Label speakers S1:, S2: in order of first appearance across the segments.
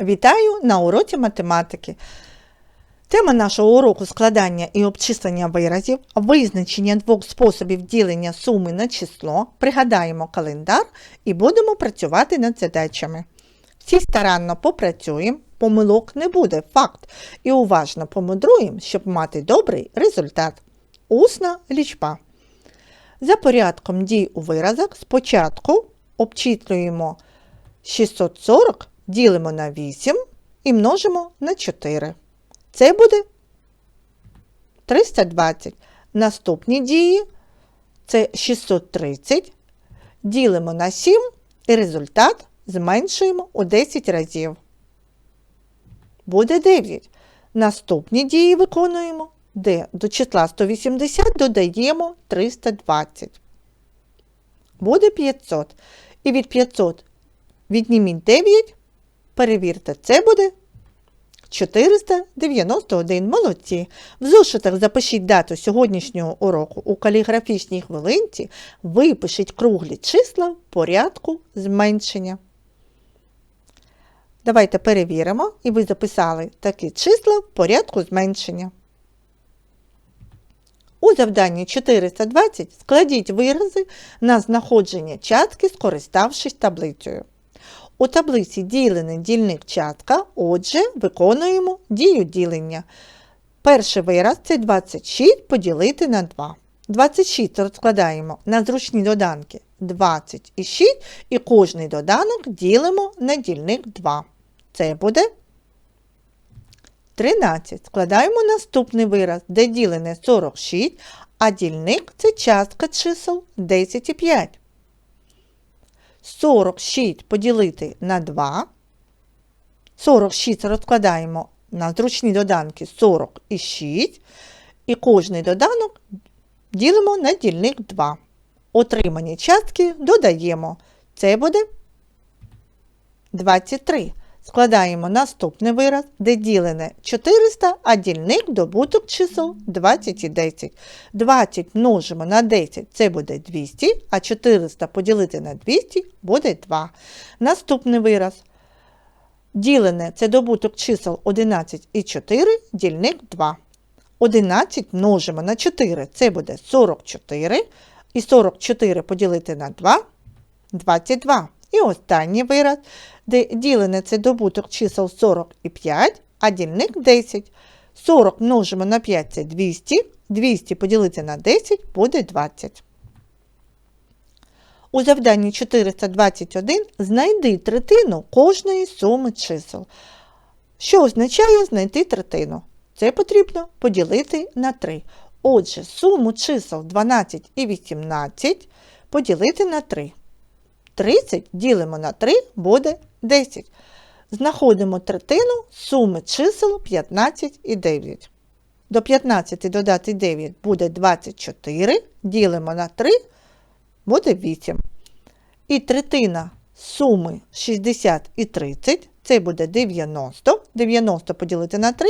S1: Вітаю на уроці математики. Тема нашого уроку складання і обчислення виразів, визначення двох способів ділення суми на число. Пригадаємо календар і будемо працювати над задачами. Всі старанно попрацюємо, помилок не буде, факт. І уважно помудруємо, щоб мати добрий результат. Усна лічба. За порядком дій у виразах спочатку обчислюємо 640 ділимо на 8 і множимо на 4. Це буде 320. Наступні дії це 630. Ділимо на 7 і результат зменшуємо у 10 разів. Буде 9. Наступні дії виконуємо, де до числа 180 додаємо 320. Буде 500. І від 500 відніміть 9, перевірте, це буде 491. Молодці. В зошитах запишіть дату сьогоднішнього уроку у каліграфічній хвилинці, випишіть круглі числа в порядку зменшення. Давайте перевіримо, і ви записали такі числа в порядку зменшення. У завданні 420 складіть вирази на знаходження частки, скориставшись таблицею. У таблиці ділений дільник частка, отже, виконуємо дію ділення. Перший вираз це 26 поділити на 2. 26 розкладаємо на зручні доданки 20 і 6, і кожний доданок ділимо на дільник 2. Це буде 13. Складаємо наступний вираз, де ділене 46, а дільник це частка чисел 10 і 5. 46 поділити на 2. 46 розкладаємо на зручні доданки 40 і 6. І кожний доданок ділимо на дільник 2. Отримані частки додаємо. Це буде 23. Складаємо наступний вираз, де ділене 400, а дільник добуток чисел 20 і 10. 20 множимо на 10 це буде 200, а 400 поділити на 200 буде 2. Наступний вираз. Ділене це добуток чисел 11 і 4, дільник 2. 11 множимо на 4 це буде 44. І 44 поділити на 2 22. І останній вираз, де ділене це добуток чисел 40 і 5, а дільник 10. 40 множимо на 5 це 200, 200 поділити на 10 буде 20. У завданні 421 знайди третину кожної суми чисел. Що означає знайти третину? Це потрібно поділити на 3. Отже, суму чисел 12 і 18 поділити на 3. 30 ділимо на 3 буде 10. Знаходимо третину суми чисел 15 і 9. До 15 додати 9 буде 24, ділимо на 3 буде 8. І третина суми 60 і 30 це буде 90. 90 поділити на 3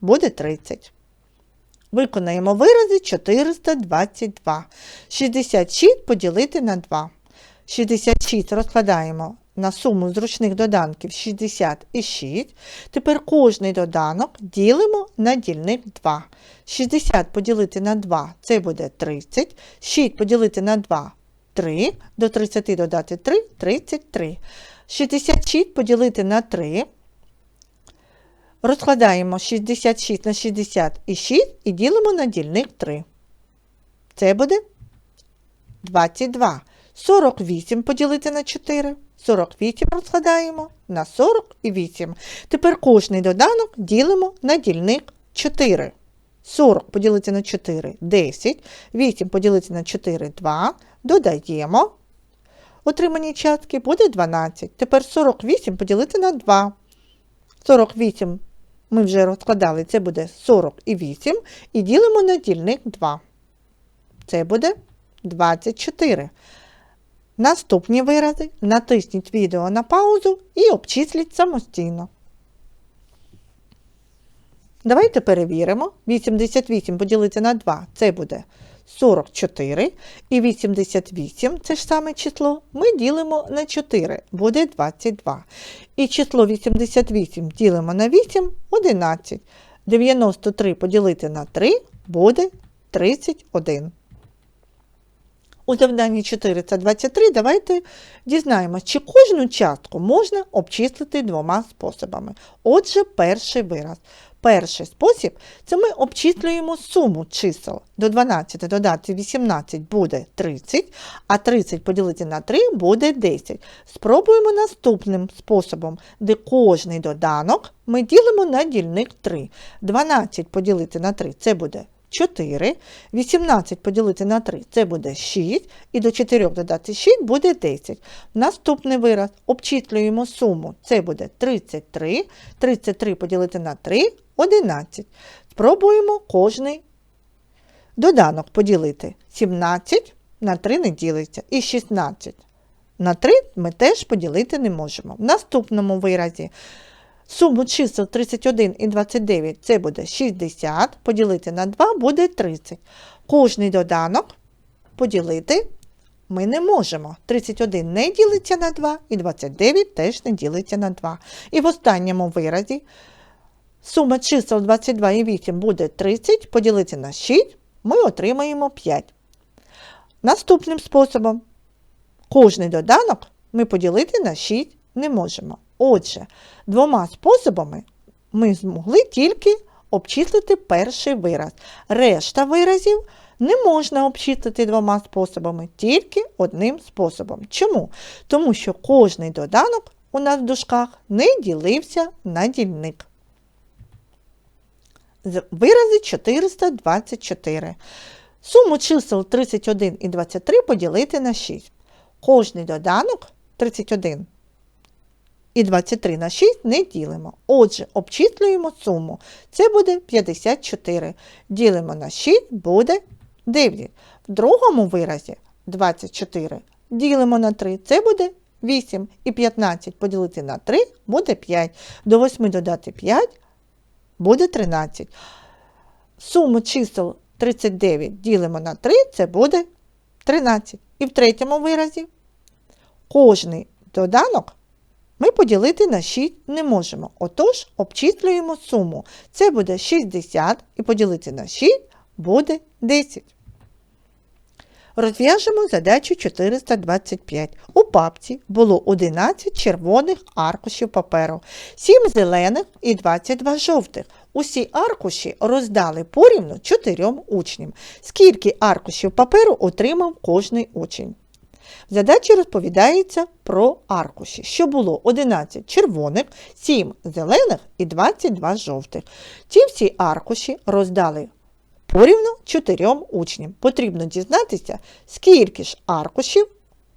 S1: буде 30. Виконаємо вирази 422. 66 поділити на 2. 66 розкладаємо на суму зручних доданків 60 і 6. Тепер кожний доданок ділимо на дільник 2. 60 поділити на 2 це буде 30. 6 поділити на 2 3. До 30 додати 3 33. 66 поділити на 3. Розкладаємо 66 на 60 і 6 і ділимо на дільник 3. Це буде 22. 48 поділити на 4. 48 розкладаємо на 48. Тепер кожний доданок ділимо на дільник 4. 40 поділити на 4 10. 8 поділити на 4 2. Додаємо. Отримані частки буде 12. Тепер 48 поділити на 2. 48 ми вже розкладали, це буде 48. І ділимо на дільник 2. Це буде 24. Наступні вирази натисніть відео на паузу і обчисліть самостійно. Давайте перевіримо. 88 поділити на 2 це буде 44 і 88 це ж саме число, ми ділимо на 4, буде 22. І число 88 ділимо на 8 11. 93 поділити на 3 буде 31. У завданні 423 давайте дізнаємось, чи кожну частку можна обчислити двома способами. Отже, перший вираз. Перший спосіб це ми обчислюємо суму чисел. До 12 додати 18 буде 30, а 30 поділити на 3 буде 10. Спробуємо наступним способом, де кожний доданок ми ділимо на дільник 3. 12 поділити на 3 це буде 4, 18 поділити на 3 це буде 6, і до 4 додати 6 буде 10. Наступний вираз обчислюємо суму, це буде 33, 33 поділити на 3 11. Спробуємо кожний доданок поділити. 17 на 3 не ділиться і 16 на 3 ми теж поділити не можемо. В наступному виразі Суму чисел 31 і 29 це буде 60, поділити на 2 буде 30. Кожний доданок поділити ми не можемо. 31 не ділиться на 2 і 29 теж не ділиться на 2. І в останньому виразі сума чисел 22 і 8 буде 30, поділити на 6 ми отримаємо 5. Наступним способом кожний доданок ми поділити на 6 не можемо. Отже, двома способами ми змогли тільки обчислити перший вираз. Решта виразів не можна обчислити двома способами, тільки одним способом. Чому? Тому що кожний доданок у нас в дужках не ділився на дільник. Вирази 424. Суму чисел 31 і 23 поділити на 6. Кожний доданок 31 і 23 на 6 не ділимо. Отже, обчислюємо суму. Це буде 54. Ділимо на 6 буде 9. В другому виразі 24 ділимо на 3, це буде 8. І 15 поділити на 3 буде 5. До 8 додати 5 буде 13. Суму чисел 39 ділимо на 3, це буде 13. І в третьому виразі кожний доданок ми поділити на 6 не можемо. Отож, обчислюємо суму. Це буде 60 і поділити на 6 буде 10. Розв'яжемо задачу 425. У папці було 11 червоних аркушів паперу, 7 зелених і 22 жовтих. Усі аркуші роздали порівну 4 учням. Скільки аркушів паперу отримав кожний учень? В задачі розповідається про аркуші, що було 11 червоних, 7 зелених і 22 жовтих. Ці всі аркуші роздали порівну 4 учням. Потрібно дізнатися, скільки ж аркушів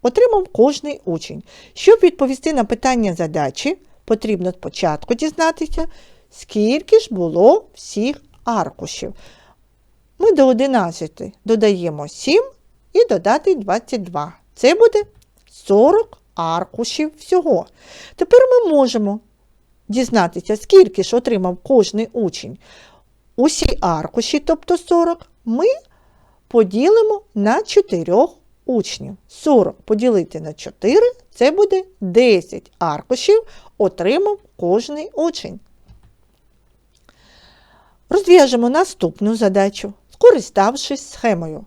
S1: отримав кожний учень. Щоб відповісти на питання задачі, потрібно спочатку дізнатися, скільки ж було всіх аркушів. Ми до 11 додаємо 7 і додати 22. Це буде 40 аркушів всього. Тепер ми можемо дізнатися, скільки ж отримав кожний учень. Усі аркуші, тобто 40, ми поділимо на 4 учнів. 40 поділити на 4 це буде 10 аркушів отримав кожний учень. Розв'яжемо наступну задачу, скориставшись схемою.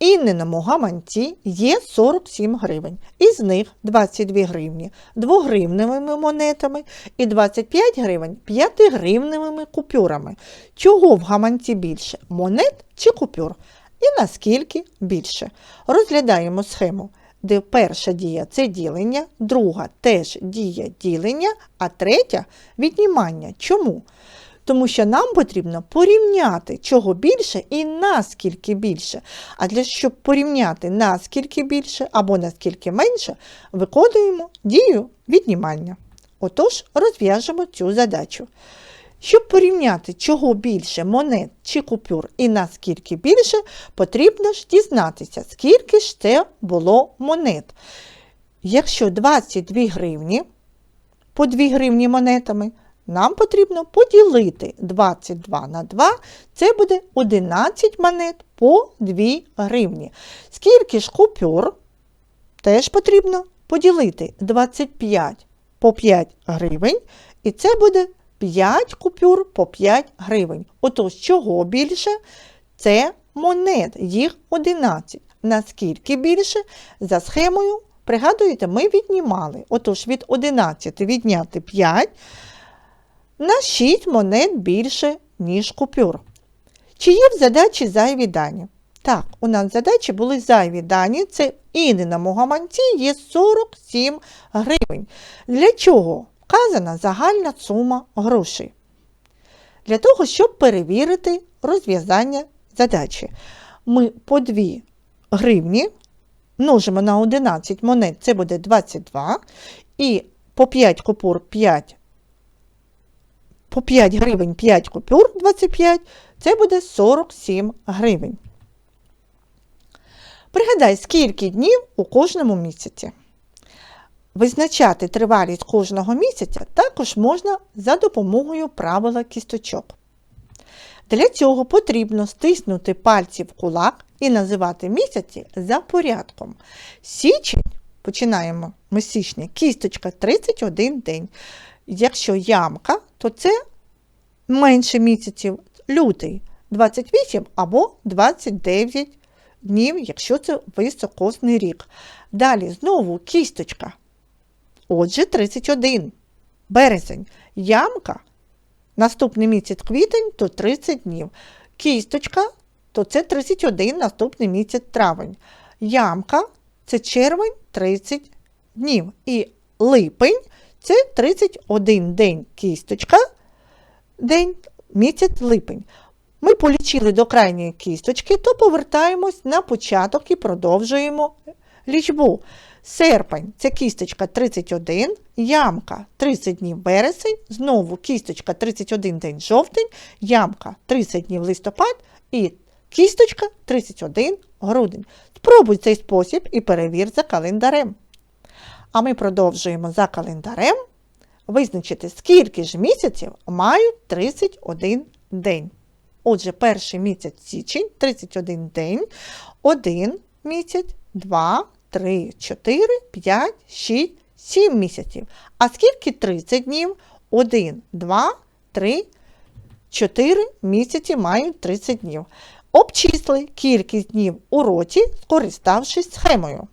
S1: В Інненому гаманці є 47 гривень, із них 22 гривні 2-гривневими монетами і 25 гривень 5-гривневими купюрами. Чого в гаманці більше монет чи купюр? І наскільки більше? Розглядаємо схему, де перша дія це ділення, друга теж дія ділення, а третя віднімання. Чому? Тому що нам потрібно порівняти, чого більше і наскільки більше. А для щоб порівняти наскільки більше або наскільки менше, виконуємо дію віднімання. Отож, розв'яжемо цю задачу. Щоб порівняти, чого більше монет чи купюр і наскільки більше, потрібно ж дізнатися, скільки ж це було монет. Якщо 22 гривні по 2 гривні монетами, нам потрібно поділити 22 на 2, це буде 11 монет по 2 гривні. Скільки ж купюр теж потрібно поділити 25 по 5 гривень, і це буде 5 купюр по 5 гривень. Отож, чого більше? Це монет, їх 11. Наскільки більше? За схемою, пригадуєте, ми віднімали. Отож, від 11 відняти 5 на 6 монет більше, ніж купюр. Чи є в задачі зайві дані? Так, у нас в задачі були зайві дані. Це і на гаманці є 47 гривень. Для чого вказана загальна сума грошей? Для того, щоб перевірити розв'язання задачі. Ми по 2 гривні множимо на 11 монет, це буде 22. І по 5 купюр 5, по 5 гривень 5 купюр 25, це буде 47 гривень. Пригадай, скільки днів у кожному місяці. Визначати тривалість кожного місяця також можна за допомогою правила кісточок. Для цього потрібно стиснути пальці в кулак і називати місяці за порядком. Січень, починаємо ми січня, кісточка 31 день. Якщо ямка, то це менше місяців, лютий 28 або 29 днів, якщо це високосний рік. Далі знову кісточка. Отже, 31. Березень. Ямка. Наступний місяць квітень то 30 днів. Кісточка то це 31 наступний місяць травень. Ямка це червень 30 днів. І липень це 31 день кісточка, день місяць липень. Ми полічили до крайньої кісточки, то повертаємось на початок і продовжуємо лічбу. Серпень це кісточка 31, ямка 30 днів вересень, знову кісточка 31 день жовтень, ямка 30 днів листопад і кісточка 31 грудень. Спробуй цей спосіб і перевір за календарем. А ми продовжуємо за календарем визначити, скільки ж місяців мають 31 день. Отже, перший місяць січень 31 день, 1 місяць, 2, 3, 4, 5, 6, 7 місяців. А скільки 30 днів? 1, 2, 3, 4 місяці мають 30 днів. Обчисли кількість днів у році, скориставшись схемою.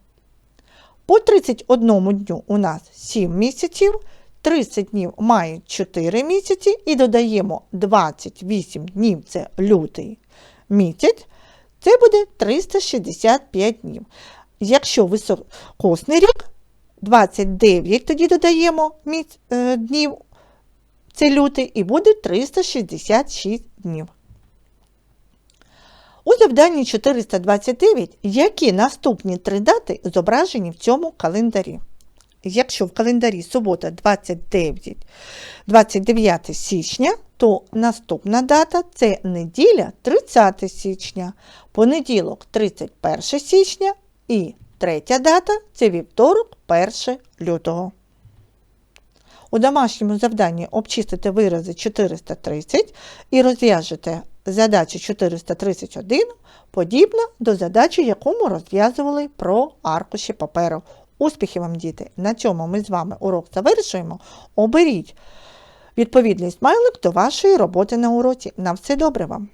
S1: По 31 дню у нас 7 місяців. 30 днів мають 4 місяці і додаємо 28 днів це лютий місяць, це буде 365 днів. Якщо високосний рік, 29 тоді додаємо е, днів, це лютий, і буде 366 днів. У завданні 429 які наступні три дати зображені в цьому календарі? Якщо в календарі субота 29 29 січня, то наступна дата це неділя 30 січня, понеділок 31 січня і третя дата це вівторок 1 лютого. У домашньому завданні обчистите вирази 430 і розв'яжете задачу 431, подібна до задачі, яку ми розв'язували про аркуші паперу. Успіхів вам, діти! На цьому ми з вами урок завершуємо. Оберіть відповідний смайлик до вашої роботи на уроці. На все добре вам!